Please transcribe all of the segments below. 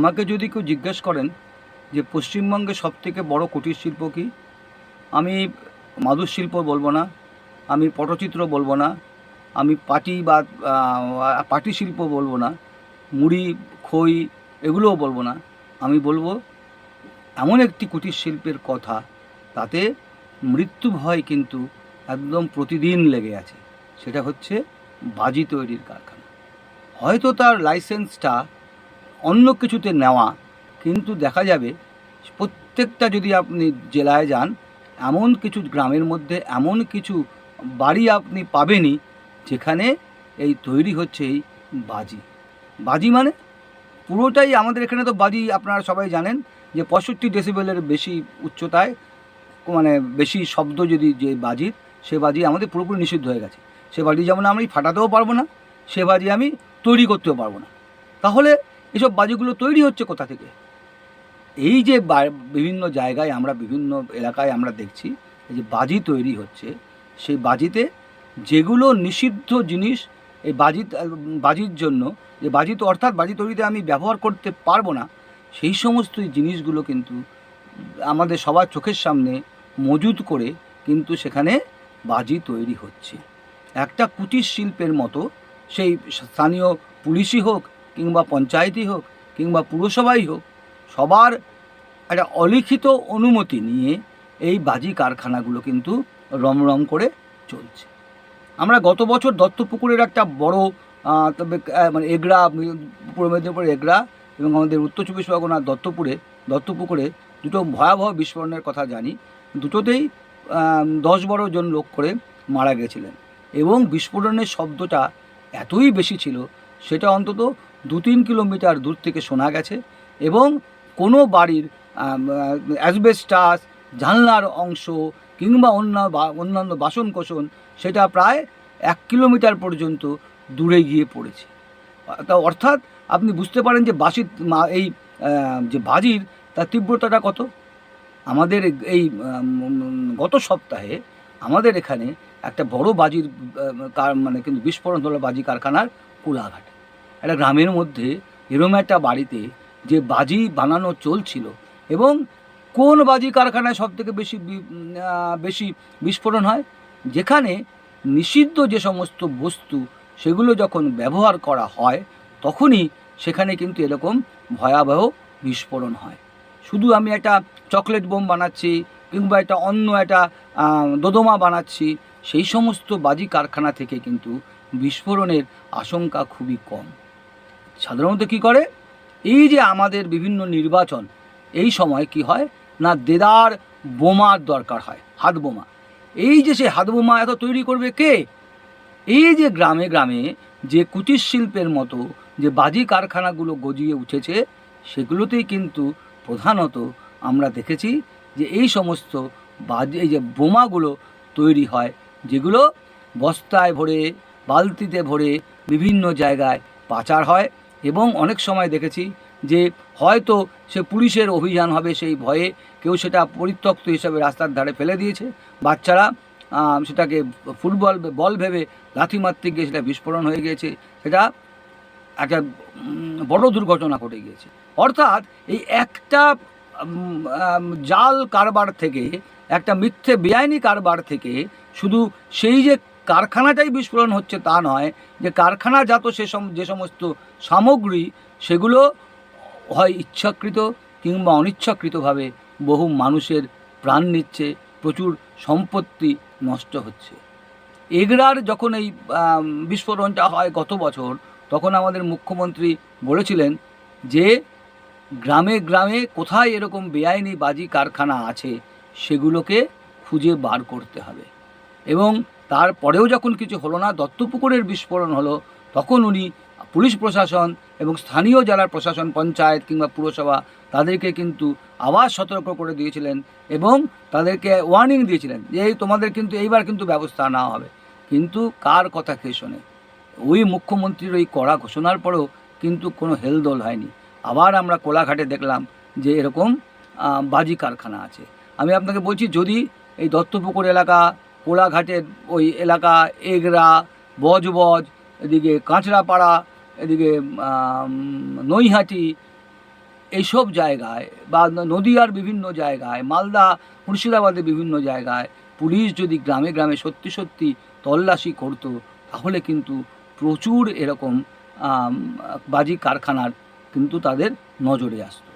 আমাকে যদি কেউ জিজ্ঞেস করেন যে পশ্চিমবঙ্গে সবথেকে বড় কুটির শিল্প কী, আমি মাদুর শিল্প বলব না, আমি পটচিত্র বলব না, আমি পাটি বা পাটি শিল্প বলব না, মুড়ি, খই এগুলোও বলব না। আমি বলব, এমন একটি কুটির শিল্পের কথা, তাতে মৃত্যু ভয় কিন্তু একদম প্রতিদিন লেগে আছে। সেটা হচ্ছে বাজি তৈরির কারখানা। হয়তো তার লাইসেন্সটা অন্য কিছুতে নেওয়া। কিন্তু দেখা যাবে, প্রত্যেকটা যদি আপনি জেলায় যান, এমন কিছু গ্রামের মধ্যে এমন কিছু বাড়ি আপনি পাবেনই, যেখানে এই তৈরি হচ্ছে এই বাজি। বাজি মানে? পুরোটাই আমাদের এখানে তো বাজি আপনারা সবাই জানেন যে পঁয়ষট্টি ডেসিবেলের বেশি উচ্চতায় মানে বেশি শব্দ যদি যে বাজির সে বাজি আমাদের পুরোপুরি নিষিদ্ধ হয়ে গেছে। সে বাজি যেমন আমি ফাটাতেও পারব না, সে বাজি আমি তৈরি করতেও পারব না। তাহলে এসব বাজিগুলো তৈরি হচ্ছে কোথা থেকে? এই যে বিভিন্ন জায়গায় আমরা, বিভিন্ন এলাকায় আমরা দেখছি, এই যে বাজি তৈরি হচ্ছে, সেই বাজিতে যেগুলো নিষিদ্ধ জিনিস, এই বাজি, বাজির জন্য, যে বাজি তো, অর্থাৎ বাজি তৈরিতে আমি ব্যবহার করতে পারব না, সেই সমস্ত জিনিসগুলো কিন্তু আমাদের সবার চোখের সামনে মজুদ করে কিন্তু সেখানে বাজি তৈরি হচ্ছে। একটা কুটির শিল্পের মতো, সেই স্থানীয় পুলিশই হোক কিংবা পঞ্চায়েতই হোক কিংবা পুরসভাই হোক, সবার একটা অলিখিত অনুমতি নিয়ে এই বাজি কারখানাগুলো কিন্তু রমরম করে চলছে। আমরা গত বছর দত্তপুকুরের একটা বড় তবে মানে এগড়া, পূর্ব মেদিনীপুর এগড়া এবং আমাদের উত্তর চব্বিশ পরগনার দত্তপুরে, দত্তপুকুরে দুটো ভয়াবহ বিস্ফোরণের কথা জানি। দুটোতেই দশ বারো জন লোক করে মারা গেছিলেন এবং বিস্ফোরণের শব্দটা এতই বেশি ছিল, সেটা অন্তত দু তিন কিলোমিটার দূর থেকে শোনা গেছে এবং কোনো বাড়ির অ্যাসবেস্টাস, জানলার অংশ কিংবা অন্য অন্যান্য বাসন কোসন সেটা প্রায় এক কিলোমিটার পর্যন্ত দূরে গিয়ে পড়েছে। তা অর্থাৎ আপনি বুঝতে পারেন যে বাসির এই যে বাজির তার তীব্রতাটা কত? আমাদের এই গত সপ্তাহে আমাদের এখানে একটা বড় বাজির মানে কিন্তু বিস্ফোরণ হলো বাজি কারখানার কোলাঘাটে। একটা গ্রামের মধ্যে এরম একটা বাড়িতে যে বাজি বানানো চলছিল এবং কোন বাজি কারখানায় সব থেকে বেশি বেশি বিস্ফোরণ হয়? যেখানে নিষিদ্ধ যে সমস্ত বস্তু সেগুলো যখন ব্যবহার করা হয়, তখনই সেখানে কিন্তু এরকম ভয়াবহ বিস্ফোরণ হয়। শুধু আমি একটা চকলেট বোম বানাচ্ছি কিংবা একটা অন্য একটা দোদমা বানাচ্ছি, সেই সমস্ত বাজি কারখানা থেকে কিন্তু বিস্ফোরণের আশঙ্কা খুবই কম। সাধারণত কি করে? এই যে আমাদের বিভিন্ন নির্বাচন, এই সময় কি হয়? না, দেদার বোমার দরকার হয়, হাত বোমা। এই যে সে হাত বোমা এত তৈরি করবে কে? এই যে গ্রামে গ্রামে যে কুটির শিল্পের মতো যে বাজি কারখানাগুলো গজিয়ে উঠেছে, সেগুলোতেই কিন্তু প্রধানত আমরা দেখেছি যে এই সমস্ত বাজি, এই যে বোমাগুলো তৈরি হয়, যেগুলো বস্তায় ভরে, বালতিতে ভরে বিভিন্ন জায়গায় পাচার হয়। এবং অনেক সময় দেখেছি যে হয়তো সে পুলিশের অভিযান হবে সেই ভয়ে কেউ সেটা পরিত্যক্ত হিসাবে রাস্তার ধারে ফেলে দিয়েছে। বাচ্চারা সেটাকে ফুটবল বল ভেবে লাথি মারতে গিয়ে সেটা বিস্ফোরণ হয়ে গিয়েছে। সেটা একটা বড় দুর্ঘটনা ঘটে গিয়েছে। অর্থাৎ এই একটা জাল কারবার থেকে, একটা মিথ্যে বেআইনি কারবার থেকে শুধু সেই যে কারখানাটাই বিস্ফোরণ হচ্ছে তা নয়, যে কারখানাজাত সে যে সমস্ত সামগ্রী, সেগুলো হয় ইচ্ছাকৃত কিংবা অনিচ্ছাকৃতভাবে বহু মানুষের প্রাণ নিচ্ছে, প্রচুর সম্পত্তি নষ্ট হচ্ছে। এগরার যখন এই বিস্ফোরণটা হয় গত বছর, তখন আমাদের মুখ্যমন্ত্রী বলেছিলেন যে গ্রামে গ্রামে কোথায় এরকম বেআইনি বাজি কারখানা আছে, সেগুলোকে খুঁজে বার করতে হবে। এবং তারপরেও যখন কিছু হলো না, দত্তপুকুরের বিস্ফোরণ হলো, তখন উনি পুলিশ প্রশাসন এবং স্থানীয় জেলার প্রশাসন, পঞ্চায়েত কিংবা পুরসভা তাদেরকে কিন্তু আবার সতর্ক করে দিয়েছিলেন এবং তাদেরকে ওয়ার্নিং দিয়েছিলেন যে এই তোমাদের কিন্তু এইবার কিন্তু ব্যবস্থা না হবে। কিন্তু কার কথা কে শোনে? ওই মুখ্যমন্ত্রীর ওই কড়া ঘোষণার পরেও কিন্তু কোনো হেলদোল হয়নি। আবার আমরা কোলাঘাটে দেখলাম যে এরকম বাজি কারখানা আছে। আমি আপনাকে বলছি, যদি এই দত্তপুকুর এলাকা কোলাঘাটের ওই এলাকা, এগরা, বজবজ, এদিকে কাঁচরাপাড়া, এদিকে নৈহাটি, এইসব জায়গায় বা নদীয়ার বিভিন্ন জায়গায়, মালদা, মুর্শিদাবাদের বিভিন্ন জায়গায় পুলিশ যদি গ্রামে গ্রামে সত্যি সত্যি তল্লাশি করতো, তাহলে কিন্তু প্রচুর এরকম বাজি কারখানার কিন্তু তাদের নজরে আসতো।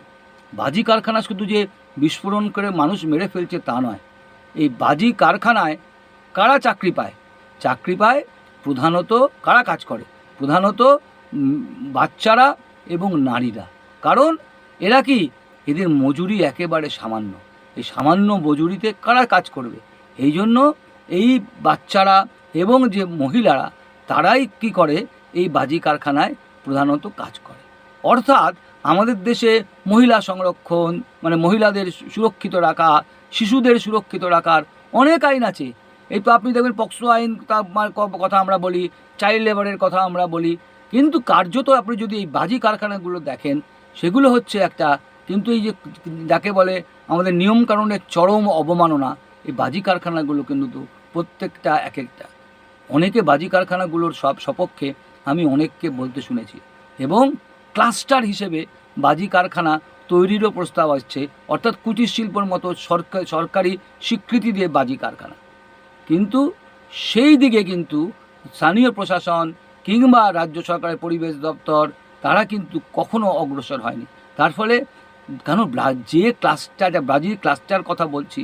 বাজি কারখানা শুধু যে বিস্ফোরণ করে মানুষ মেরে ফেলছে তা নয়, এই বাজি কারখানায় কারা চাকরি পায়? চাকরি পায় প্রধানত কারা কাজ করে? প্রধানত বাচ্চারা এবং নারীরা। কারণ এরা কি? এদের মজুরি একেবারে সামান্য। এই সামান্য মজুরিতে কারা কাজ করবে? এই জন্য এই বাচ্চারা এবং যে মহিলারা, তারাই কি করে? এই বাজি কারখানায় প্রধানত কাজ করে। অর্থাৎ আমাদের দেশে মহিলা সংরক্ষণ মানে মহিলাদের সুরক্ষিত রাখা, শিশুদের সুরক্ষিত রাখার অনেক আইন আছে। এই তো আপনি দেখবেন পক্সো আইন ক- কথা আমরা বলি চাইল্ড লেবারের কথা আমরা বলি। কিন্তু কার্যত আপনি যদি এই বাজি কারখানাগুলো দেখেন, সেগুলো হচ্ছে একটা কিন্তু এই যে যাকে বলে আমাদের নিয়ম নিয়মকানুনের চরম অবমাননা, এই বাজি কারখানাগুলো কিন্তু প্রত্যেকটা এক একটা। অনেকে বাজি কারখানাগুলোর সব সপক্ষে আমি অনেককে বলতে শুনেছি। এবং ক্লাস্টার হিসেবে বাজি কারখানা তৈরিরও প্রস্তাব আসছে, অর্থাৎ কুটির শিল্পর মতো সরকারি স্বীকৃতি দিয়ে বাজি কারখানা। কিন্তু সেই দিকে কিন্তু স্থানীয় প্রশাসন কিংবা রাজ্য সরকারের পরিবেশ দপ্তর, তারা কিন্তু কখনো অগ্রসর হয়নি। তার ফলে কেন যে ক্লাস্টার বাজির ক্লাস্টার কথা বলছি,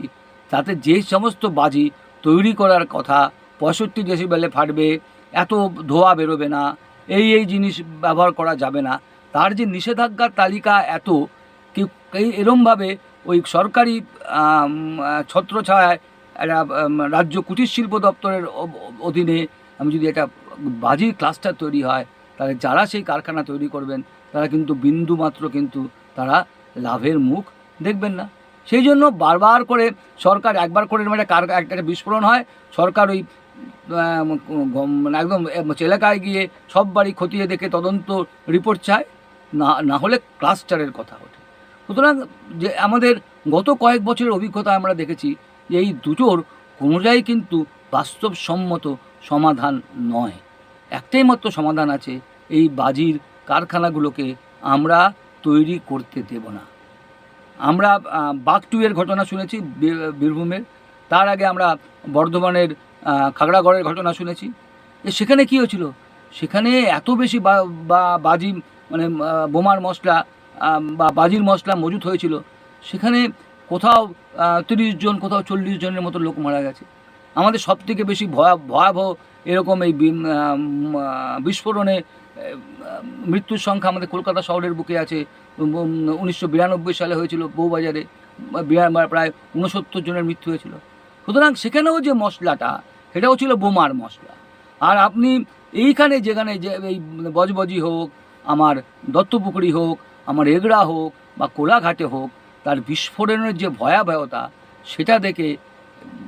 তাতে যে সমস্ত বাজি তৈরি করার কথা পঁয়ষট্টি ডেসিবেলে ফাটবে, এত ধোয়া বেরোবে না, এই এই জিনিস ব্যবহার করা যাবে না, তার যে নিষেধাজ্ঞার তালিকা এত, কি এরমভাবে ওই সরকারি ছত্রছায়ায় একটা রাজ্য কুটির শিল্প দপ্তরের অধীনে আমি যদি একটা বাজির ক্লাস্টার তৈরি হয়, তাহলে যারা সেই কারখানা তৈরি করবেন, তারা কিন্তু বিন্দু মাত্র কিন্তু তারা লাভের মুখ দেখবেন না। সেই জন্য বারবার করে সরকার একবার করে একটা কার, একটা বিস্ফোরণ হয়, সরকার ওই মানে একদম এলাকায় গিয়ে সব বাড়ি খতিয়ে দেখে তদন্ত রিপোর্ট চায়, না না হলে ক্লাস্টারের কথা ওঠে। সুতরাং যে আমাদের গত কয়েক বছরের অভিজ্ঞতা আমরা দেখেছি এই দুটোর কোনোটাই কিন্তু বাস্তবসম্মত সমাধান নয়। একটাই মাত্র সমাধান আছে, এই বাজির কারখানাগুলোকে আমরা তৈরি করতে দেব না। আমরা বাঘটুয়ের ঘটনা শুনেছি বীর- বীরভূমের। তার আগে আমরা বর্ধমানের খাগড়াগড়ের ঘটনা শুনেছি। সেখানে কী হয়েছিল? সেখানে এত বেশি বা- বাজি মানে বোমার মশলা বা বাজির মশলা মজুত হয়েছিল। সেখানে কোথাও তিরিশ জন, কোথাও চল্লিশ জনের মতো লোক মারা গেছে। আমাদের সব থেকে বেশি ভয়া, ভয়াবহ এরকম এই বিস্ফোরণে মৃত্যুর সংখ্যা আমাদের কলকাতা শহরের বুকে আছে। উনিশশো বিরানব্বই সালে হয়েছিল বউবাজারে প্রায় উনসত্তর জনের মৃত্যু হয়েছিল। সুতরাং সেখানেও যে মশলাটা, সেটাও ছিল বোমার মশলা। আর আপনি এইখানে যেখানে যে, এই বজবজি হোক, আমার দত্তপুকুরি হোক, আমার এগড়া হোক, বা কোলাঘাটে হোক তার বিস্ফোরণের যে ভয়াবহতা, সেটা দেখে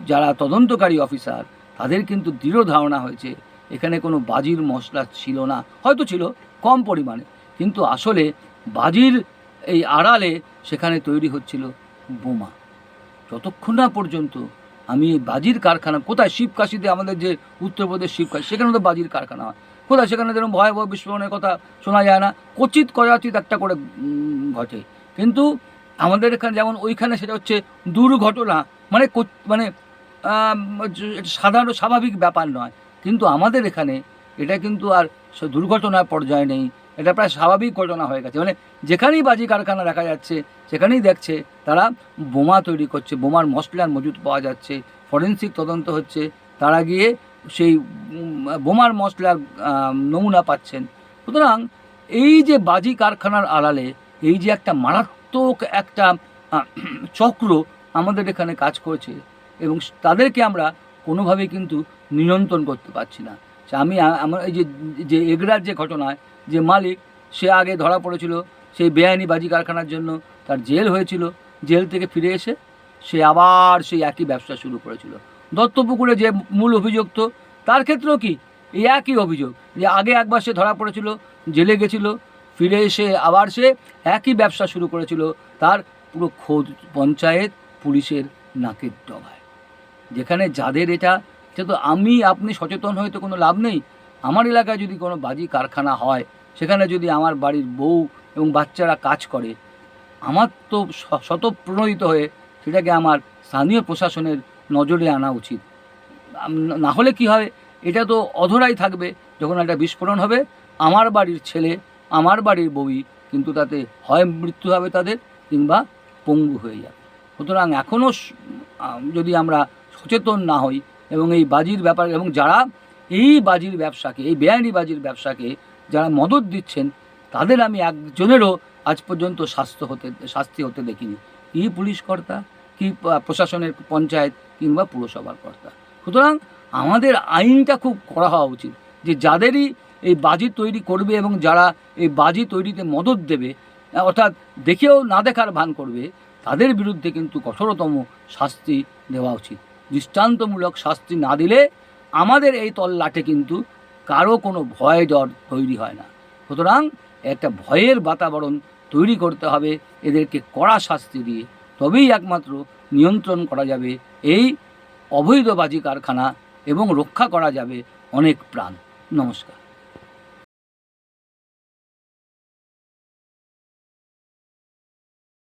যারা তদন্তকারী অফিসার, তাদের কিন্তু দৃঢ় ধারণা হয়েছে, এখানে কোনো বাজির মশলা ছিল না। হয়তো ছিল, কম পরিমাণে। কিন্তু আসলে বাজির এই আড়ালে সেখানে তৈরি হচ্ছিল বোমা। যতক্ষণ না পর্যন্ত আমি বাজির কারখানা, কোথায়? শিবকাশিতে আমাদের যে উত্তরপ্রদেশ শিবকাশি, সেখানে তো বাজির কারখানা হয়। কোথায়? সেখানে যেরকম ভয়াবহ বিস্ফোরণের কথা শোনা যায় না। কচিত কয়াচিত একটা করে ঘটে। কিন্তু আমাদের এখানে যেমন ওইখানে সেটা হচ্ছে দুর্ঘটনা মানে মানে সাধারণ, স্বাভাবিক ব্যাপার নয়। কিন্তু আমাদের এখানে এটা কিন্তু আর দুর্ঘটনার পর্যায়ে নেই। এটা প্রায় স্বাভাবিক ঘটনা হয়ে গেছে। মানে যেখানেই বাজি কারখানা দেখা যাচ্ছে, সেখানেই দেখছে তারা বোমা তৈরি করছে, বোমার মশলার মজুদ পাওয়া যাচ্ছে, ফরেন্সিক তদন্ত হচ্ছে, তারা গিয়ে সেই বোমার মশলার নমুনা পাচ্ছেন। সুতরাং এই যে বাজি কারখানার আড়ালে, এই যে একটা মারাত্মক একটা চক্র আমাদের এখানে কাজ করছে এবং তাদেরকে আমরা কোনোভাবেই কিন্তু নিয়ন্ত্রণ করতে পারছি না। আমি আমার এই যে যে এগরার যে ঘটনায় যে মালিক, সে আগে ধরা পড়েছিল, সেই বেআইনি বাজি কারখানার জন্য তার জেল হয়েছিল, জেল থেকে ফিরে এসে সে আবার সেই একই ব্যবসা শুরু করেছিল। দত্তপুকুরে যে মূল অভিযুক্ত তার ক্ষেত্রেও কি, এই একই অভিযোগ যে আগে একবার সে ধরা পড়েছিল, জেলে গেছিল ফিরে এসে আবার সে একই ব্যবসা শুরু করেছিল, তার পুরো খোঁজ পঞ্চায়েত পুলিশের নাকের ডগায় যেখানে যাদের এটা, সে তো আমি, আপনি সচেতন হয়ে তো কোনো লাভ নেই। আমার এলাকায় যদি কোনো বাজি কারখানা হয়, সেখানে যদি আমার বাড়ির বউ এবং বাচ্চারা কাজ করে, আমার তো স্বতঃপ্রণোদিত হয়ে সেটাকে আমার স্থানীয় প্রশাসনের নজরে আনা উচিত। না হলে কি হবে? এটা তো অধরাই থাকবে যখন একটা বিস্ফোরণ হবে। আমার বাড়ির ছেলে আমার বাড়ির বউই কিন্তু তাতে হয় মৃত্যু হবে তাদের কিংবা পঙ্গু হয়ে যাবে। সুতরাং এখনও যদি আমরা সচেতন না হই এবং এই বাজির ব্যাপার এবং যারা এই বাজির ব্যবসাকে, এই বেআইনি বাজির ব্যবসাকে যারা মদত দিচ্ছেন, তাদের আমি একজনেরও আজ পর্যন্ত স্বাস্থ্য হতে, শাস্তি হতে দেখিনি। কি পুলিশ কর্তা, কি প্রশাসনের পঞ্চায়েত কিংবা পুরসভার কর্তা। সুতরাং আমাদের আইনটা খুব করা হওয়া উচিত যে যাদেরই এই বাজি তৈরি করবে এবং যারা এই বাজি তৈরিতে মদত দেবে অর্থাৎ দেখেও না দেখার ভান করবে, তাদের বিরুদ্ধে কিন্তু কঠোরতম শাস্তি দেওয়া উচিত। দৃষ্টান্তমূলক শাস্তি না দিলে আমাদের এই তল্লাটে কিন্তু কারও কোনো ভয় ডর তৈরি হয় না। সুতরাং একটা ভয়ের বাতাবরণ তৈরি করতে হবে, এদেরকে কড়া শাস্তি দিয়ে তবেই একমাত্র নিয়ন্ত্রণ করা যাবে, এই অবৈধ বাজি কারখানা এবং রক্ষা করা যাবে অনেক প্রাণ। নমস্কার।